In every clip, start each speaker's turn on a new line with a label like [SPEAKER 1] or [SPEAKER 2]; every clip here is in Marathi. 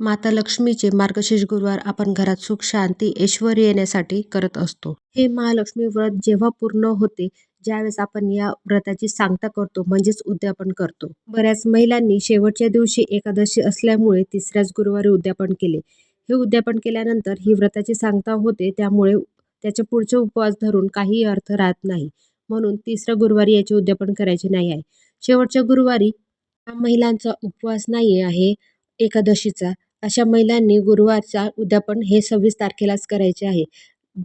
[SPEAKER 1] माता लक्ष्मीचे मार्गशीर्ष गुरुवार आपण घरात सुख शांती ऐश्वर्य येण्यासाठी करत असतो. हे महालक्ष्मी व्रत जेव्हा पूर्ण होते ज्यावेळेस आपण या व्रताची सांगता करतो म्हणजेच उद्यापन करतो. बऱ्याच महिलांनी शेवटच्या दिवशी एकादशी असल्यामुळे तिसऱ्याच गुरुवारी उद्यापन केले. हे उद्यापन केल्यानंतर ही व्रताची सांगता होते त्यामुळे त्याच्या पुढचे उपवास धरून काही अर्थ राहत नाही. म्हणून तिसऱ्या गुरुवारी याचे उद्यापन करायचे नाही आहे. शेवटच्या गुरुवारी महिलांचा उपवास नाही आहे एकादशीचा. अशा महिलांनी गुरुवारचा उद्यापन हे सव्वीस तारखेलाच करायचे आहे.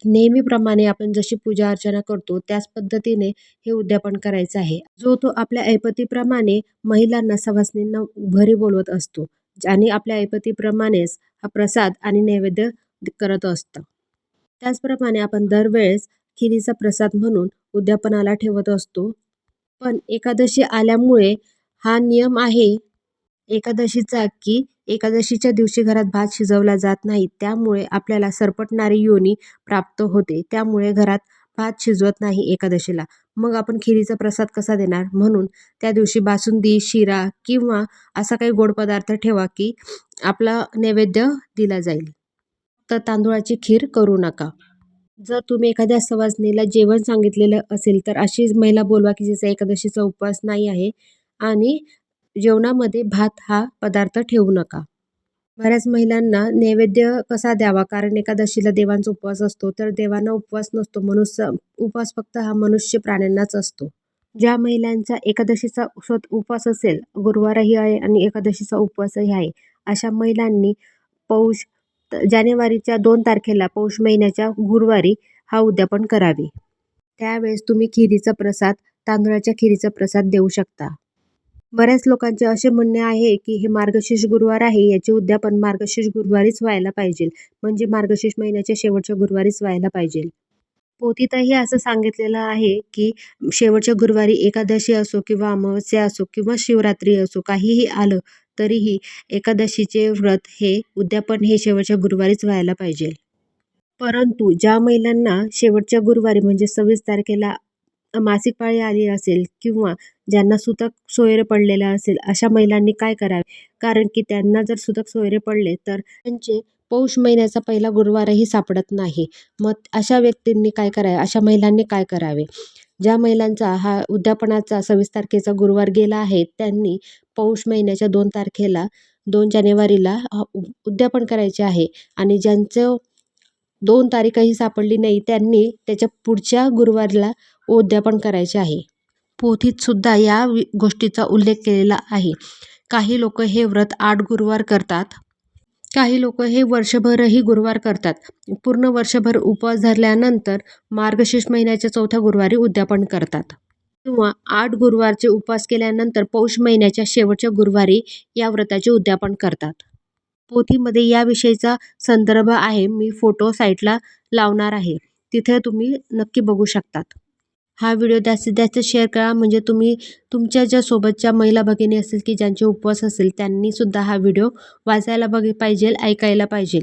[SPEAKER 1] नेहमीप्रमाणे आपण जशी पूजा अर्चना करतो त्याच पद्धतीने हे उद्यापन करायचं आहे. जो तो आपल्या ऐपतीप्रमाणे महिलांना सवासनींना घरी बोलवत असतो आणि आपल्या ऐपतीप्रमाणेच हा प्रसाद आणि नैवेद्य करत असतं. त्याचप्रमाणे आपण दरवेळेस खिरीचा प्रसाद म्हणून उद्यापनाला ठेवत असतो. पण एकादशी आल्यामुळे हा नियम आहे एकादशीचा की एकादशीच्या दिवशी घरात भात शिजवला जात नाही. त्यामुळे आपल्याला सरपटणारी योनी प्राप्त होते. त्यामुळे घरात भात शिजवत नाही एकादशीला. मग आपण खिरीचा प्रसाद कसा देणार? म्हणून त्या दिवशी बासुंदी शिरा किंवा असा काही गोड पदार्थ ठेवा की आपला नैवेद्य दिला जाईल. तर तांदूळाची खीर करू नका. जर तुम्ही एखाद्या सवासणीला जेवण सांगितलेलं असेल तर अशी महिला बोलवा की जिचा एकादशीचा उपवास नाही आहे. आणि जेवणामध्ये भात हा पदार्थ ठेवू नका. बऱ्याच महिलांना नैवेद्य कसा द्यावा? कारण एकादशीला देवांचा उपवास असतो तर देवांना उपवास नसतो. मनुष्य उपवास फक्त हा मनुष्य प्राण्यांनाच असतो. ज्या महिलांचा एकादशीचा स्वत उपवास असेल गुरुवारही आहे आणि एकादशीचा उपवासही आहे अशा महिलांनी पौष जानेवारीच्या दोन तारखेला पौष महिन्याच्या गुरुवारी हा उद्यापन करावे. त्यावेळेस तुम्ही खिरीचा प्रसाद तांदळाच्या खिरीचा प्रसाद देऊ शकता. बऱ्याच लोकांचे असे म्हणणे आहे की हे मार्गशीर्ष गुरुवार आहे याचे उद्यापन मार्गशीर्ष गुरुवारीच व्हायला पाहिजे. म्हणजे मार्गशीर्ष महिन्याच्या शेवटच्या गुरुवारीच व्हायला पाहिजे. पोथीतही असं सांगितलेलं आहे की शेवटच्या गुरुवारी एकादशी असो किंवा अमावस्या असो किंवा शिवरात्री असो काहीही आलं तरीही एकादशीचे व्रत हे उद्यापन हे शेवटच्या गुरुवारीच व्हायला पाहिजे. परंतु ज्या महिलांना शेवटच्या गुरुवारी म्हणजे सव्वीस तारखेला मासिक पाळी आली असेल किंवा ज्यांना सुतक सोयरे पडलेलं असेल अशा महिलांनी काय करावे? कारण की त्यांना जर सुतक सोयरे पडले तर त्यांचे पौष महिन्याचा पहिला गुरुवारही सापडत नाही. मग अशा व्यक्तींनी काय करावे? अशा महिलांनी काय करावे? ज्या महिलांचा हा उद्यापनाचा सव्वीस तारखेचा गुरुवार गेला आहे त्यांनी पौष महिन्याच्या दोन तारखेला दोन जानेवारीला उद्यापन करायचे आहे. आणि ज्यांचं दोन तारीखही सापडली नाही त्यांनी त्याच्या पुढच्या गुरुवारला उद्यापन करायचे आहे. पोथीत सुद्धा या गोष्टीचा उल्लेख केलेला आहे. काही लोक हे व्रत आठ गुरुवार करतात. काही लोक हे वर्षभरही गुरुवार करतात. पूर्ण वर्षभर उपवास धरल्यानंतर मार्गशीर्ष महिन्याच्या चौथ्या गुरुवारी उद्यापन करतात. किंवा आठ गुरुवारचे उपवास केल्यानंतर पौष महिन्याच्या शेवटच्या गुरुवारी या व्रताचे उद्यापन करतात. पोथीमध्ये याविषयीचा संदर्भ आहे. मी फोटो साईटला लावणार आहे. तिथे तुम्ही नक्की बघू शकतात. हा व्हिडिओ जास्तीत जास्त शेअर करा. म्हणजे तुम्ही तुमच्या ज्या सोबतच्या महिला भगिनी असतील की ज्यांचे उपवास असेल त्यांनीसुद्धा हा व्हिडिओ वाचायला बघ पाहिजे ऐकायला पाहिजे